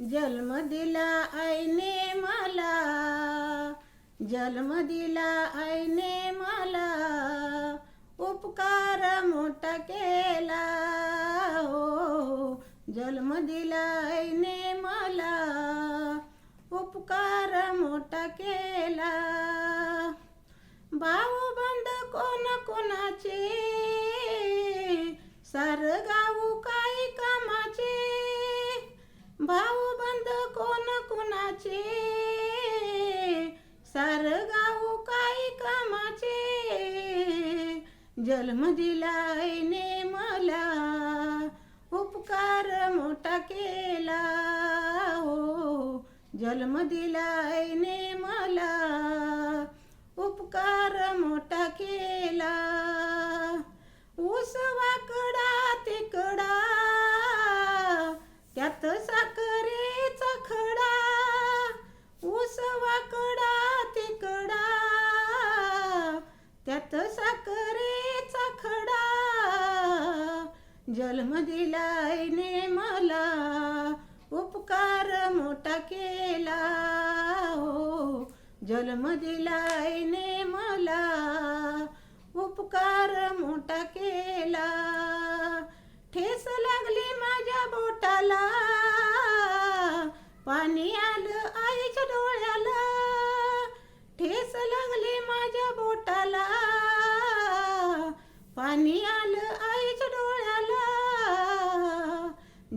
जन्म दिला आईने मला जन्म दिला आईने मला उपकार मोठा केला. हो जन्म दिला आईने मला उपकार मोठा केला. भाऊ बंद कोण कोणाचे? सार गाऊ भाऊ बंद कोण कोणाचे? सार गाऊ काही कामाचे? जन्म दिलायने मला उपकार मोठा केला. हो जन्म दिलायने मला उपकार मोठा केला. ऊस वाकडा तिकडा त्यात जन्म दिलायने मला उपकार मोठा केला. हो जन्म दिलायने मला उपकार मोठा केला.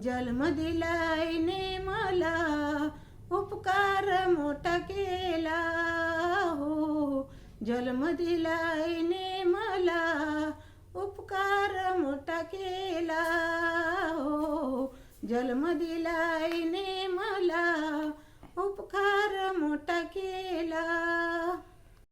जन्म दिलायने मला उपकार मोठा केला हो. जन्म दिलायने मला उपकार मोठा केला हो. जन्म दिलायने